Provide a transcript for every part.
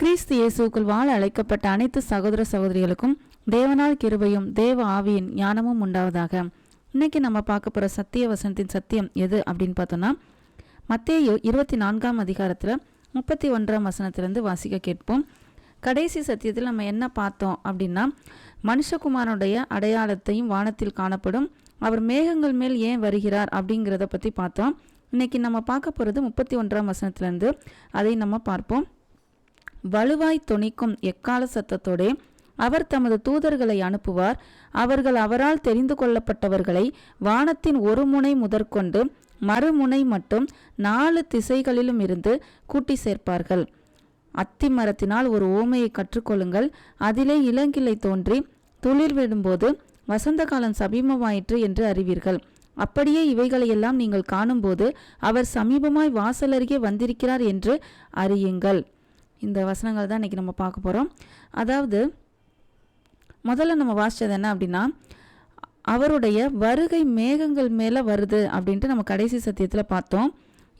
கிறிஸ்து இயேசுக்குள் வாழ அழைக்கப்பட்ட அனைத்து சகோதர சகோதரிகளுக்கும் தேவனால் கிருபையும் தேவ ஆவியின் ஞானமும் உண்டாவதாக. இன்னைக்கு நம்ம பார்க்க போகிற சத்திய வசனத்தின் சத்தியம் எது அப்படின்னு பார்த்தோம்னா மத்திய இருபத்தி நான்காம் அதிகாரத்தில் முப்பத்தி ஒன்றாம் வசனத்திலேருந்து வாசிக்க கேட்போம். கடைசி சத்தியத்தில் நம்ம என்ன பார்த்தோம் அப்படின்னா மனுஷகுமாரனுடைய அடையாளத்தையும் வானத்தில் காணப்படும் அவர் மேகங்கள் மேல் ஏன் வருகிறார் அப்படிங்கிறத பற்றி பார்த்தோம். இன்னைக்கு நம்ம பார்க்க போகிறது முப்பத்தி ஒன்றாம் வசனத்திலேருந்து அதை நம்ம பார்ப்போம். வலுவாய் துணிக்கும் எக்கால சத்தத்தோடே அவர் தமது தூதர்களை அனுப்புவார். அவர்கள் அவரால் தெரிந்து கொள்ளப்பட்டவர்களை வானத்தின் ஒரு முனை முதற்கொண்டு மறுமுனை மட்டும் நாலு திசைகளிலும் இருந்து கூட்டி சேர்ப்பார்கள். அத்தி மரத்தினால் ஒரு ஓமையை கற்றுக்கொள்ளுங்கள். அதிலே இளங்கிளை தோன்றி துளிர் விடும்போது வசந்த காலம் சமீபமாயிற்று என்று அறிவீர்கள். அப்படியே இவைகளையெல்லாம் நீங்கள் காணும்போது அவர் சமீபமாய் வாசலருகே வந்திருக்கிறார் என்று அறியுங்கள். இந்த வசனங்கள் தான் இன்றைக்கி நம்ம பார்க்க போகிறோம் அதாவது முதல்ல நம்ம வாசித்தது என்ன அப்படின்னா அவருடைய வருகை மேகங்கள் மேலே வருது அப்படின்ட்டு நம்ம கடைசி சத்தியத்தில் பார்த்தோம்.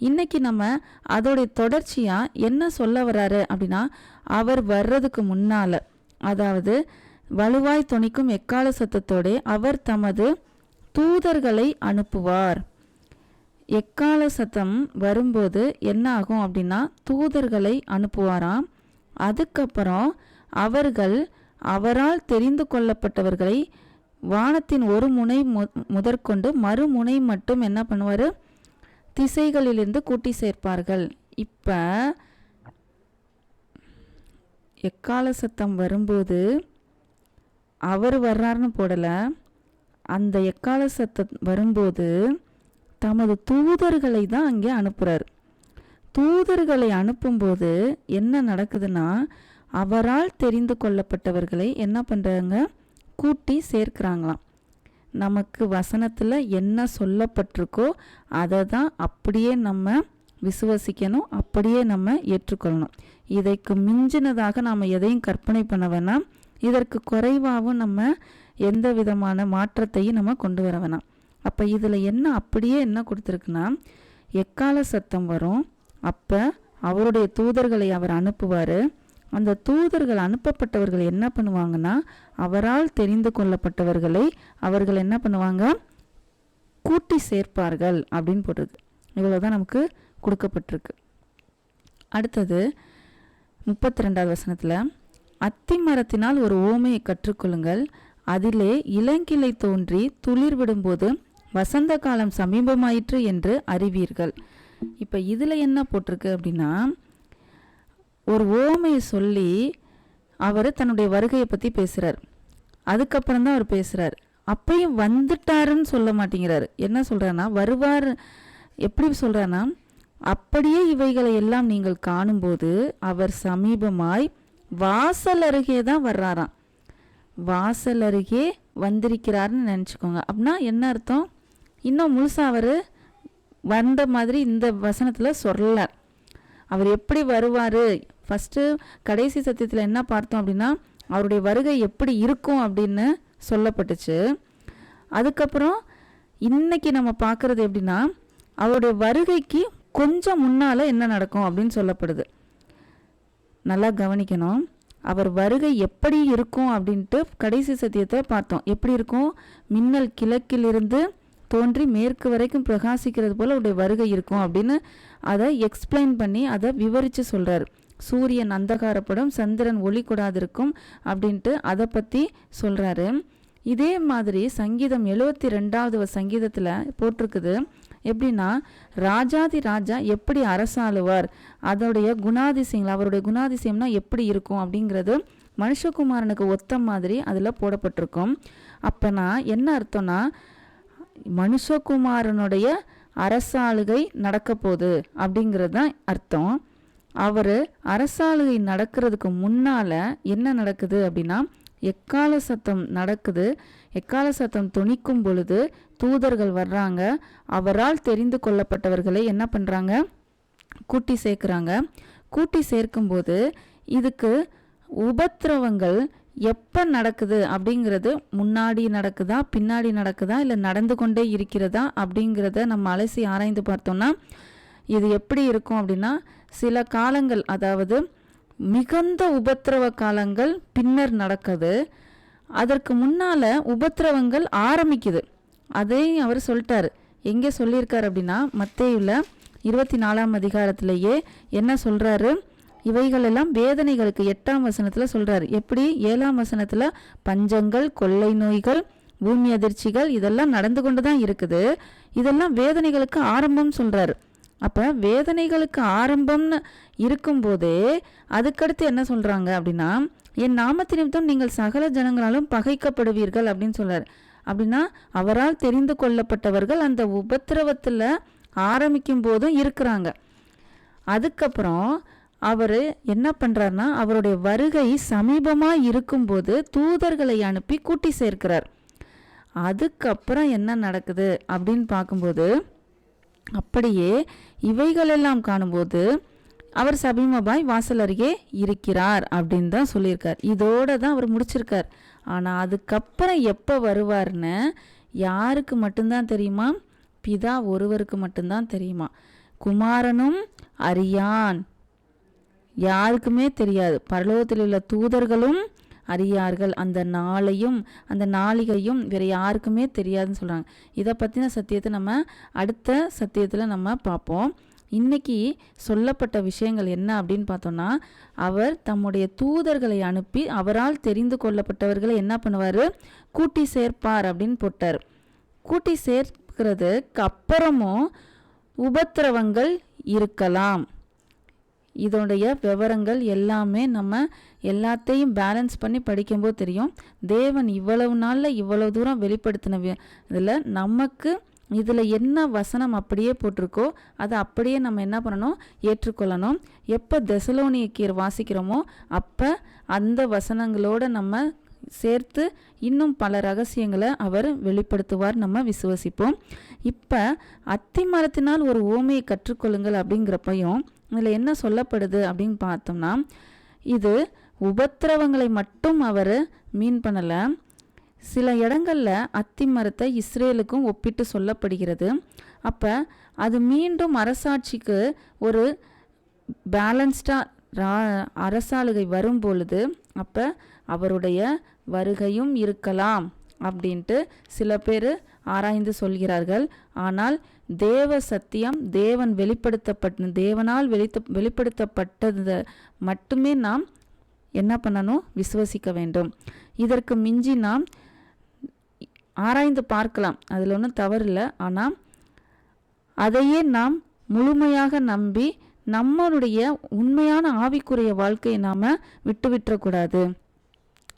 இன்னைக்கு நம்ம அதோடைய தொடர்ச்சியாக என்ன சொல்ல வராரு அப்படின்னா அவர் வர்றதுக்கு முன்னால் அதாவது வலுவாய் துணிக்கும் எக்கால சத்தத்தோடே அவர் தமது தூதர்களை அனுப்புவார். எக்கால சத்தம் வரும்போது என்ன ஆகும் அப்படின்னா தூதர்களை அனுப்புவாராம். அதுக்கப்புறம் அவர்கள் அவரால் தெரிந்து கொள்ளப்பட்டவர்களை வானத்தின் ஒரு முனை மு- முதற்கொண்டு மறுமுனை மட்டும் என்ன பண்ணுவார்? திசைகளிலிருந்து கூட்டி சேர்ப்பார்கள். இப்போ எக்கால சத்தம் வரும்போது அவர் வர்றாருன்னு போடலை. அந்த எக்கால சத்தம் வரும்போது தமது தூதர்களை தான் அங்கே அனுப்புகிறார் தூதர்களை அனுப்பும்போது என்ன நடக்குதுன்னா அவரால் தெரிந்து கொள்ளப்பட்டவர்களை என்ன பண்ணுறாங்க கூட்டி சேர்க்கிறாங்களாம். நமக்கு வசனத்தில் என்ன சொல்லப்பட்டிருக்கோ அதை தான் அப்படியே நம்ம விசுவசிக்கணும் அப்படியே நம்ம ஏற்றுக்கொள்ளணும். இதைக்கு மிஞ்சினதாக நாம் எதையும் கற்பனை பண்ண வேணாம். இதற்கு குறைவாகவும் நம்ம எந்த விதமான மாற்றத்தையும் நம்ம கொண்டு வர வேணாம். அப்போ இதில் என்ன அப்படியே என்ன கொடுத்துருக்குன்னா எக்கால சத்தம் வரும் அப்போ அவருடைய தூதர்களை அவர் அனுப்புவார். அந்த தூதர்கள் அனுப்பப்பட்டவர்கள் என்ன பண்ணுவாங்கன்னா அவரால் தெரிந்து கொள்ளப்பட்டவர்களை அவர்கள் என்ன பண்ணுவாங்க? கூட்டி சேர்ப்பார்கள் அப்படின்னு போட்டிருக்கு இவ்வளோதான் நமக்கு கொடுக்கப்பட்டிருக்கு. அடுத்தது முப்பத்தி ரெண்டாவது வசனத்தில் அத்தி மரத்தினால் ஒரு ஓமையை கற்றுக்கொள்ளுங்கள் அதிலே இளங்கிளை தோன்றி துளிர் விடும்போது வசந்த காலம் சமீபமாயிற்று என்று அறிவீர்கள். இப்போ இதில் என்ன போட்டிருக்கு அப்படின்னா ஒரு ஓமையை சொல்லி அவர் தன்னுடைய வருகையை பற்றி பேசுகிறார் அதுக்கப்புறம் தான் அவர் பேசுகிறார் அப்பையும் வந்துட்டாருன்னு சொல்ல மாட்டேங்கிறாரு. என்ன சொல்கிறாருன்னா வருவார் எப்படி சொல்கிறாருன்னா அப்படியே இவைகளை எல்லாம் நீங்கள் காணும்போது அவர் சமீபமாய் வாசல் அருகே தான் வர்றாராம். வாசல் அருகே வந்திருக்கிறாருன்னு நினச்சிக்கோங்க. அப்படின்னா என்ன அர்த்தம்? இன்னும் முழுசாக அவர் வந்த மாதிரி இந்த வசனத்தில் சொல்லலை அவர் எப்படி வருவார்? ஃபஸ்ட்டு கடைசி சத்தியத்தில் என்ன பார்த்தோம் அப்படின்னா அவருடைய வருகை எப்படி இருக்கும் அப்படின்னு சொல்லப்பட்டுச்சு. அதுக்கப்புறம் இன்னைக்கு நம்ம பார்க்குறது எப்படின்னா அவருடைய வருகைக்கு கொஞ்சம் முன்னால் என்ன நடக்கும் அப்படின்னு சொல்லப்படுது. நல்லா கவனிக்கணும். அவர் வருகை எப்படி இருக்கும் அப்படின்ட்டு கடைசி சத்தியத்தை பார்த்தோம். எப்படி இருக்கும்? மின்னல் கிழக்கிலிருந்து தோன்றி மேற்கு வரைக்கும் பிரகாசிக்கிறது போல் அவருடைய வருகை இருக்கும் அப்படின்னு அதை எக்ஸ்பிளைன் பண்ணி அதை விவரித்து சொல்கிறார் சூரியன் அந்தகாரப்படும் சந்திரன் ஒளி கொடாதிருக்கும் அப்படின்ட்டு அதை பற்றி சொல்கிறாரு இதே மாதிரி சங்கீதம் எழுபத்தி ரெண்டாவது சங்கீதத்தில் போட்டிருக்குது. எப்படின்னா ராஜாதி ராஜா எப்படி அரசாளுவார் அதோடைய குணாதிசயங்கள் அவருடைய குணாதிசயம்னா எப்படி இருக்கும் அப்படிங்கிறது மனுஷகுமாரனுக்கு ஒத்த மாதிரி அதில் போடப்பட்டிருக்கும். அப்போனா என்ன அர்த்தம்னா மனுஷகுமாரனுடைய அரசாளுகை நடக்க போகுது அப்படிங்கிறது தான் அர்த்தம். அவர் அரசாளுகை நடக்கிறதுக்கு முன்னால் என்ன நடக்குது அப்படின்னா எக்கால சத்தம் நடக்குது. எக்கால சத்தம் துணிக்கும் பொழுது தூதர்கள் வர்றாங்க. அவரால் தெரிந்து கொள்ளப்பட்டவர்களை என்ன பண்ணுறாங்க கூட்டி சேர்க்குறாங்க. கூட்டி சேர்க்கும்போது இதுக்கு உபத்திரவங்கள் எப்போ நடக்குது அப்படிங்கிறது முன்னாடி நடக்குதா பின்னாடி நடக்குதா இல்லை நடந்து கொண்டே இருக்கிறதா அப்படிங்கிறத நம்ம அலசி ஆராய்ந்து பார்த்தோம்னா இது எப்படி இருக்கும் அப்படின்னா சில காலங்கள் அதாவது மிகுந்த உபத்திரவ காலங்கள் பின்னர் நடக்குது. அதற்கு முன்னால் உபத்திரவங்கள் ஆரம்பிக்குது. அதையும் அவர் சொல்லிட்டாரு. எங்கே சொல்லியிருக்கார் அப்படின்னா மத்தேயுல இருபத்தி நாலாம் அதிகாரத்திலேயே என்ன சொல்கிறாரு இவைகளெல்லாம் வேதனைகளுக்கு எட்டாம் வசனத்தில் சொல்கிறாரு எப்படி? ஏழாம் வசனத்தில் பஞ்சங்கள் கொள்ளை நோய்கள் பூமி அதிர்ச்சிகள் இதெல்லாம் நடந்து கொண்டு தான் இருக்குது. இதெல்லாம் வேதனைகளுக்கு ஆரம்பம் சொல்கிறாரு அப்போ வேதனைகளுக்கு ஆரம்பம்னு இருக்கும்போதே அதுக்கடுத்து என்ன சொல்கிறாங்க அப்படின்னா என் நாமத்து நிமித்தம் நீங்கள் சகல ஜனங்களாலும் பகைக்கப்படுவீர்கள் அப்படின்னு சொல்கிறார் அப்படின்னா அவரால் தெரிந்து கொள்ளப்பட்டவர்கள் அந்த உபத்திரவத்தில் ஆரம்பிக்கும் போதும் இருக்கிறாங்க. அதுக்கப்புறம் அவர் என்ன பண்ணுறாருனா அவருடைய வருகை சமீபமாக இருக்கும்போது தூதர்களை அனுப்பி கூட்டி சேர்க்கிறார். அதுக்கப்புறம் என்ன நடக்குது அப்படின்னு பார்க்கும்போது அப்படியே இவைகளெல்லாம் காணும்போது அவர் சபீமபாய் வாசல் அருகே இருக்கிறார் அப்படின்னு தான் சொல்லியிருக்கார். இதோடு தான் அவர் முடிச்சிருக்கார். ஆனால் அதுக்கப்புறம் எப்போ வருவார்னு யாருக்கு மட்டும்தான் தெரியுமா? பிதா ஒருவருக்கு மட்டும்தான் தெரியுமா? குமாரனும் அரியான். யாருக்குமே தெரியாது. பரலோகத்தில் உள்ள தூதர்களும் அறியார்கள். அந்த நாளையும் அந்த நாளிகையும் வேறு யாருக்குமே தெரியாதுன்னு சொல்கிறாங்க இதை பற்றின சத்தியத்தை நம்ம அடுத்த சத்தியத்தில் நம்ம பார்ப்போம். இன்னைக்கு சொல்லப்பட்ட விஷயங்கள் என்ன அப்படின்னு பார்த்தோம்னா அவர் தம்முடைய தூதர்களை அனுப்பி அவரால் தெரிந்து கொள்ளப்பட்டவர்களை என்ன பண்ணுவார்? கூட்டி சேர்ப்பார் அப்படின்னு போட்டார். கூட்டி சேர்க்கிறதுக்கு அப்புறமும் உபத்திரவங்கள் இருக்கலாம். இதோடைய விவரங்கள் எல்லாமே நம்ம எல்லாத்தையும் பேலன்ஸ் பண்ணி படிக்கும்போது தெரியும். தேவன் இவ்வளவு நாளில் இவ்வளவு தூரம் வெளிப்படுத்தின இதில் நமக்கு இதில் என்ன வசனம் அப்படியே போட்டிருக்கோ அதை அப்படியே நம்ம என்ன பண்ணணும்? ஏற்றுக்கொள்ளணும். எப்போ தெசலோனியக்கீர் வாசிக்கிறோமோ அப்போ அந்த வசனங்களோட நம்ம சேர்த்து இன்னும் பல ரகசியங்களை அவர் வெளிப்படுத்துவார். நம்ம விசுவசிப்போம். இப்போ அத்தி மரத்தினால் ஒரு ஓமையை கற்றுக்கொள்ளுங்கள் அப்படிங்கிறப்பையும் இதில் என்ன சொல்லப்படுது அப்படின்னு பார்த்தோம்னா இது உபத்திரவங்களை மட்டும் அவர் மீன் பண்ணலை சில இடங்களில் அத்தி மரத்தை இஸ்ரேலுக்கும் ஒப்பிட்டு சொல்லப்படுகிறது. அப்போ அது மீண்டும் அரசாட்சிக்கு ஒரு பேலன்ஸ்டாக ரா அரசாளுகை வரும் பொழுது அப்போ அவருடைய வருகையும் இருக்கலாம். அப்படின்ட்டு சில பேர் ஆராய்ந்து சொல்கிறார்கள். ஆனால் தேவ சத்தியம் தேவன் வெளிப்படுத்தப்பட்ட தேவனால் வெளித்த வெளிப்படுத்தப்பட்டது மட்டுமே நாம் என்ன பண்ணணும்? விசுவசிக்க வேண்டும். இதற்கு மிஞ்சி நாம் ஆராய்ந்து பார்க்கலாம். அதில் ஒன்றும் தவறில்லை. ஆனால் அதையே நாம் முழுமையாக நம்பி நம்மளுடைய உண்மையான ஆவிக்குரிய வாழ்க்கையை நாம் விட்டு விட்டுறக்கூடாது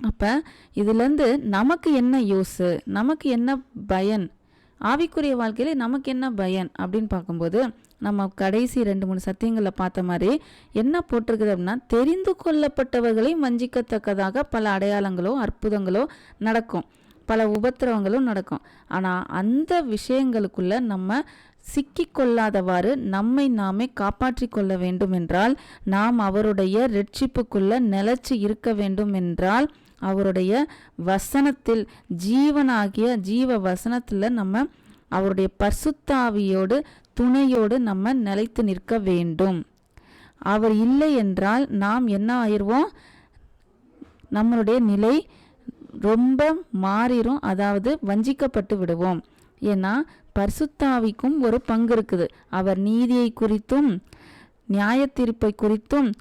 அப்போ இதுலேருந்து நமக்கு என்ன யூஸு நமக்கு என்ன பயன்? ஆவிக்குரிய வாழ்க்கையில் நமக்கு என்ன பயன்? அப்படின்னு பார்க்கும்போது நம்ம கடைசி ரெண்டு மூணு சத்தியங்களில் பார்த்த மாதிரி என்ன போட்டிருக்குது அப்படின்னா தெரிந்து கொள்ளப்பட்டவர்களையும் வஞ்சிக்கத்தக்கதாக பல அடையாளங்களோ அற்புதங்களோ நடக்கும். பல உபத்திரவங்களும் நடக்கும். ஆனால் அந்த விஷயங்களுக்குள்ள நம்ம சிக்கி கொள்ளாதவாறு நம்மை நாமே காப்பாற்றி கொள்ள வேண்டும் என்றால் நாம் அவருடைய ரட்சிப்புக்குள்ள நிலச்சி இருக்க வேண்டும் என்றால் அவருடைய வசனத்தில் ஜீவனாகிய ஜீவ வசனத்தில் நம்ம அவருடைய பர்சுத்தாவியோடு துணையோடு நம்ம நிலைத்து நிற்க வேண்டும். அவர் இல்லை என்றால் நாம் என்ன ஆயிடுவோம்? நம்மளுடைய நிலை ரொம்ப மாறிடும் அதாவது வஞ்சிக்கப்பட்டு விடுவோம். ஏன்னா பர்சுத்தாவிக்கும் ஒரு பங்கு இருக்குது. அவர் நீதியை குறித்தும் நியாயத்தீர்ப்பை குறித்தும்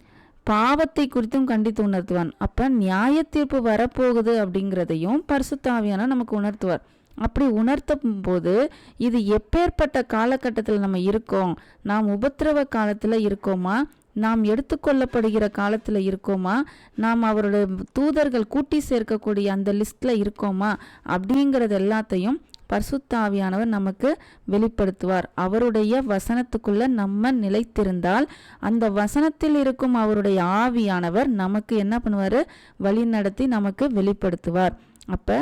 பாவத்தை குறித்தும் கண்டித்து உணர்த்துவான். அப்போ நியாய தீர்ப்பு வரப்போகுது அப்படிங்கிறதையும் பரிசுத்தாவியான நமக்கு உணர்த்துவார். அப்படி உணர்த்தும் போது இது எப்பேற்பட்ட காலகட்டத்தில் நம்ம இருக்கோம்? நாம் உபத்திரவ காலத்தில் இருக்கோமா? நாம் எடுத்துக்கொள்ளப்படுகிற காலத்தில் இருக்கோமா? நாம் அவரோட தூதர்கள் கூட்டி சேர்க்கக்கூடிய அந்த லிஸ்ட்டில் இருக்கோமா? அப்படிங்கிறது எல்லாத்தையும் பரிசுத்தாவியானவர் நமக்கு வெளிப்படுத்துவார். அவருடைய வசனத்துக்குள்ள நம்ம நிலைத்திருந்தால் அந்த வசனத்தில் இருக்கும் அவருடைய ஆவியானவர் நமக்கு என்ன பண்ணுவார்? வழி நடத்தி நமக்கு வெளிப்படுத்துவார். அப்போ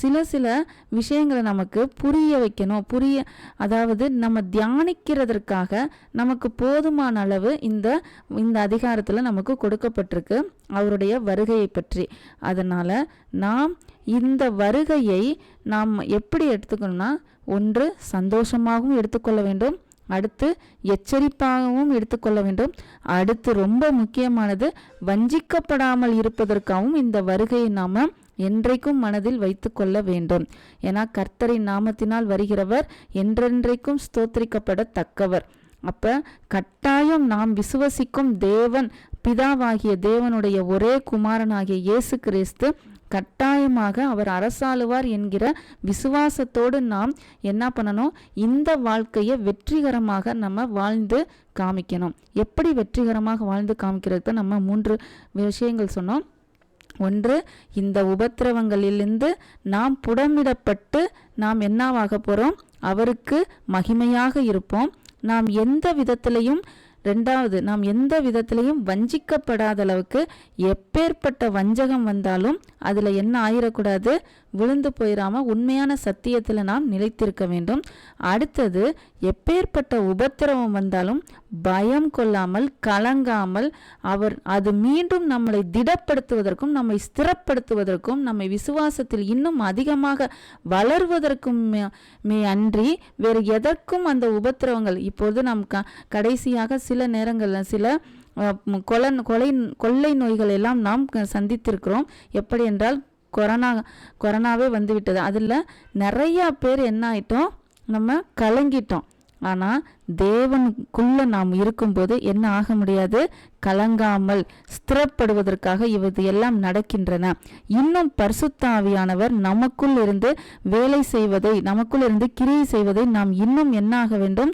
சில சில விஷயங்களை நமக்கு புரிய வைக்கணும். புரிய அதாவது நம்ம தியானிக்கிறதற்காக நமக்கு போதுமான அளவு இந்த இந்த அதிகாரத்தில் நமக்கு கொடுக்கப்பட்டிருக்கு. அவருடைய வருகையை பற்றி. அதனால் நாம் இந்த வருகையை நாம் எப்படி எடுத்துக்கணும்னா ஒன்று சந்தோஷமாகவும் எடுத்துக்கொள்ள வேண்டும். அடுத்து எச்சரிப்பாகவும் எடுத்துக்கொள்ள வேண்டும். அடுத்து ரொம்ப முக்கியமானது வஞ்சிக்கப்படாமல் இருப்பதற்காகவும் இந்த வருகையை நாம் என்றைக்கும் மனதில் வைத்துக்கொள்ள வேண்டும். ஏன்னா கர்த்தரின் நாமத்தினால் வருகிறவர் என்றென்றைக்கும் ஸ்தோத்திரிக்கப்படத்தக்கவர். அப்ப கட்டாயம் நாம் விசுவசிக்கும் தேவன் பிதாவாகிய தேவனுடைய ஒரே குமாரனாகிய இயேசு கிறிஸ்து கட்டாயமாக அவர் அரசாளுவார் என்கிற விசுவாசத்தோடு நாம் என்ன பண்ணணும்? இந்த வாழ்க்கையை வெற்றிகரமாக நம்ம வாழ்ந்து காமிக்கணும். எப்படி வெற்றிகரமாக வாழ்ந்து காமிக்கிறதுக்கு நம்ம மூன்று விஷயங்கள் சொன்னோம். ஒன்று இந்த உபத்திரவங்களிலிருந்து நாம் புடமிடப்பட்டு நாம் என்னவாக போகிறோம் அவருக்கு மகிமையாக இருப்போம். நாம் எந்த விதத்திலையும் ரெண்டாவது நாம் எந்த விதத்திலையும் வஞ்சிக்கப்படாத அளவுக்கு எப்பேற்பட்ட வஞ்சகம் வந்தாலும் அதில் என்ன ஆயிடக்கூடாது விழுந்து போயிடாம உண்மையான சத்தியத்தில் நாம் நிலைத்திருக்க வேண்டும். அடுத்தது எப்பேற்பட்ட உபத்திரவம் வந்தாலும் பயம் கொள்ளாமல் கலங்காமல் அவர் அது மீண்டும் நம்மளை திடப்படுத்துவதற்கும் நம்மை ஸ்திரப்படுத்துவதற்கும் நம்மை விசுவாசத்தில் இன்னும் அதிகமாக வளர்வதற்கும் மே அன்றி வேறு எதற்கும் அந்த உபத்திரவங்கள் இப்போது நாம் க கடைசியாக சில நேரங்களில் சில கொலன் கொலை கொள்ளை நோய்கள் எல்லாம் நாம் சந்தித்திருக்கிறோம். எப்படி என்றால் கொரோனா கொரோனாவே வந்துவிட்டது. அதில் நிறையா பேர் என்ன ஆயிட்டோம்? நம்ம கலங்கிட்டோம். ஆனால் தேவனுக்குள்ள நாம் இருக்கும்போது என்ன ஆக முடியாது? கலங்காமல் ஸ்திரப்படுவதற்காக இவது எல்லாம் நடக்கின்றன. இன்னும் பரிசுத்தாவியானவர் நமக்குள் இருந்து வேலை செய்வதை நமக்குள் இருந்து கிரியை செய்வதை நாம் இன்னும் என்ன ஆக வேண்டும்?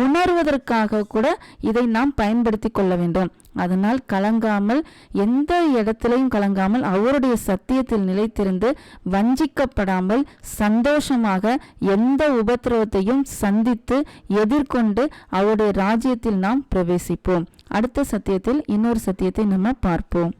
உணர்வதற்காக கூட இதை நாம் பயன்படுத்தி கொள்ள வேண்டும். அதனால் கலங்காமல் எந்த இடத்திலையும் கலங்காமல் அவருடைய சத்தியத்தில் நிலைத்திருந்து வஞ்சிக்கப்படாமல் சந்தோஷமாக எந்த உபத்திரவத்தையும் சந்தித்து எதிர்கொண்டு அவருடைய ராஜ்யத்தில் நாம் பிரவேசிப்போம். அடுத்த சத்தியத்தில் இன்னொரு சத்தியத்தை நம்ம பார்ப்போம்.